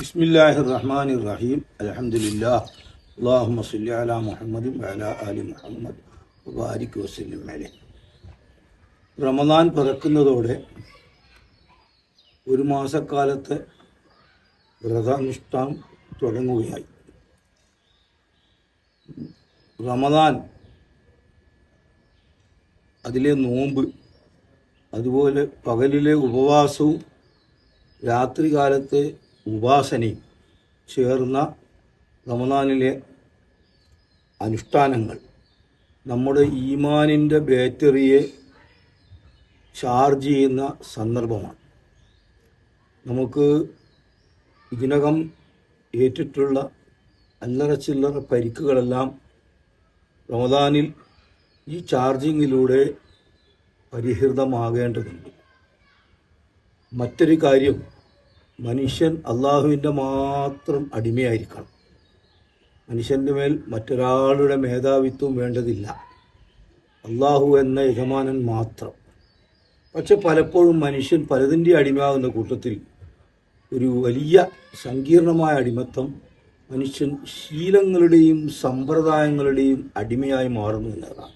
ബിസ്മില്ലാഹി റഹ്മാൻ റഹീം അലഹമുല്ലാ അള്ളാഹുമ സല്ലി അല മുഹമ്മദും അല അലി മുഹമ്മദ് വാരിക്ക് വസ്ലിം അലെ റമദാൻ പിറക്കുന്നതോടെ ഒരു മാസക്കാലത്തെ വ്രതാനുഷ്ഠാനം തുടങ്ങുകയായി റമദാൻ അതിലെ നോമ്പ് അതുപോലെ പകലിലെ ഉപവാസവും രാത്രികാലത്തെ ഉപാസനയും ചേർന്ന റമദാനിലെ അനുഷ്ഠാനങ്ങൾ നമ്മുടെ ഈമാനിന്റെ ബാറ്ററിയെ ചാർജ് ചെയ്യുന്ന സന്ദർഭമാണ്. നമുക്ക് ഇതിനകം ഏറ്റിട്ടുള്ള അല്ലറ ചില്ലറ പരിക്കുകളെല്ലാം റമദാനിൽ ഈ ചാർജിങ്ങിലൂടെ പരിഹൃതമാകേണ്ടതുണ്ട്. മറ്റൊരു കാര്യം മനുഷ്യൻ അള്ളാഹുവിന്റെ മാത്രം അടിമയായിരിക്കണം. മനുഷ്യന്റെ മേൽ മറ്റൊരാളുടെ മേധാവിത്വം വേണ്ടതില്ല. അള്ളാഹു എന്ന യജമാനൻ മാത്രം. പക്ഷെ പലപ്പോഴും മനുഷ്യൻ പലതിന്റെ അടിമയാകുന്ന കൂട്ടത്തിൽ ഒരു വലിയ സങ്കീർണമായ അടിമത്തം മനുഷ്യൻ ശീലങ്ങളുടെയും സമ്പ്രദായങ്ങളുടെയും അടിമയായി മാറുന്നു എന്നതാണ്.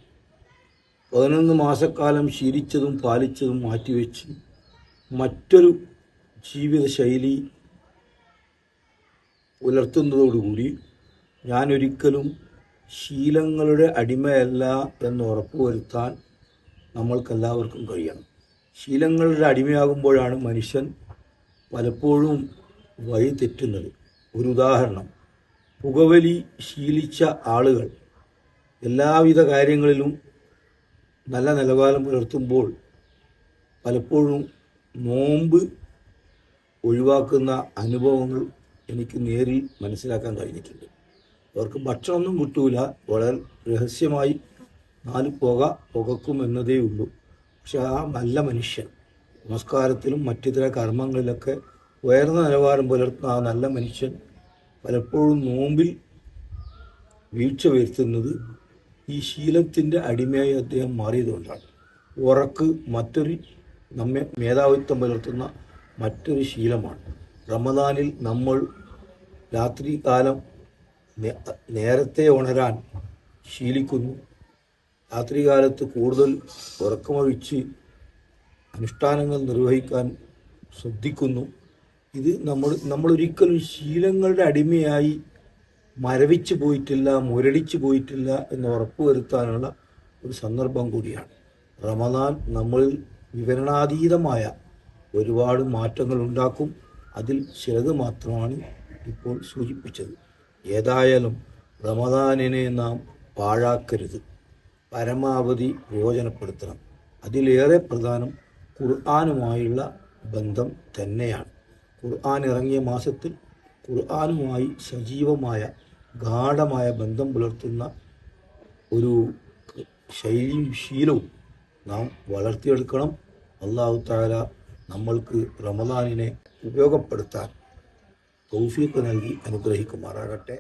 പതിനൊന്ന് മാസക്കാലം ശീലിച്ചതും പാലിച്ചതും മാറ്റിവെച്ച് മറ്റൊരു ജീവിതശൈലി പുലർത്തുന്നതോടുകൂടി ഞാനൊരിക്കലും ശീലങ്ങളുടെ അടിമയല്ല എന്ന് ഉറപ്പുവരുത്താൻ നമ്മൾക്കെല്ലാവർക്കും കഴിയണം. ശീലങ്ങളുടെ അടിമയാകുമ്പോഴാണ് മനുഷ്യൻ പലപ്പോഴും വഴി തെറ്റുന്നത്. ഒരു ഉദാഹരണം പുകവലി ശീലിച്ച ആളുകൾ എല്ലാവിധ കാര്യങ്ങളിലും നല്ല നിലവാരം പുലർത്തുമ്പോൾ പലപ്പോഴും നോമ്പ് ഒഴിവാക്കുന്ന അനുഭവങ്ങൾ എനിക്ക് നേരിൽ മനസ്സിലാക്കാൻ കഴിഞ്ഞിട്ടുണ്ട്. അവർക്ക് ഭക്ഷണമൊന്നും കിട്ടൂല. വളരെ രഹസ്യമായി നാല് പുക പുകക്കും എന്നതേ ഉള്ളൂ. പക്ഷെ ആ നല്ല മനുഷ്യൻ നമസ്കാരത്തിലും മറ്റിതര കർമ്മങ്ങളിലൊക്കെ ഉയർന്ന നിലവാരം പുലർത്തുന്ന ആ നല്ല മനുഷ്യൻ പലപ്പോഴും നോമ്പിൽ വീഴ്ച വരുത്തുന്നത് ഈ ശീലത്തിന്റെ അടിമയായി അദ്ദേഹം മാറിയതുകൊണ്ടാണ്. ഉറക്ക് മറ്റൊരു നമ്മെ മേധാവിത്വം പുലർത്തുന്ന മറ്റൊരു ശീലമാണ്. റമദാനിൽ നമ്മൾ രാത്രികാലം കാലം നേരത്തെ ഉണരാൻ ശീലിക്കുന്നു. രാത്രികാലത്ത് കൂടുതൽ ഉറക്കമൊഴിച്ച് അനുഷ്ഠാനങ്ങൾ നിർവഹിക്കാൻ ശ്രദ്ധിക്കുന്നു. ഇത് നമ്മൾ നമ്മളൊരിക്കലും ശീലങ്ങളുടെ അടിമയായി മരവിച്ചു പോയിട്ടില്ല മുരടിച്ചു പോയിട്ടില്ല എന്ന് ഉറപ്പുവരുത്താനുള്ള ഒരു സന്ദർഭം കൂടിയാണ്. റമദാൻ നമ്മളിൽ വിവരണാതീതമായ ഒരുപാട് മാറ്റങ്ങൾ ഉണ്ടാക്കും. അതിൽ ചിലത് മാത്രമാണ് ഇപ്പോൾ സൂചിപ്പിച്ചത്. ഏതായാലും റമദാനിനെ നാം പാഴാക്കരുത്. പരമാവധി പ്രയോജനപ്പെടുത്തണം. അതിലേറെ പ്രധാനം ഖുർആാനുമായുള്ള ബന്ധം തന്നെയാണ്. ഖുർആൻ ഇറങ്ങിയ മാസത്തിൽ ഖുർആാനുമായി സജീവമായ ഗാഠമായ ബന്ധം പുലർത്തുന്ന ഒരു ശൈലിയും ശീലവും നാം വളർത്തിയെടുക്കണം. അള്ളാഹു താല നമ്മൾക്ക് റമദാനിനെ ഉപയോഗപ്പെടുത്താൻ തൗഫീഖ് നൽകി അനുഗ്രഹിക്കുമാറാകട്ടെ.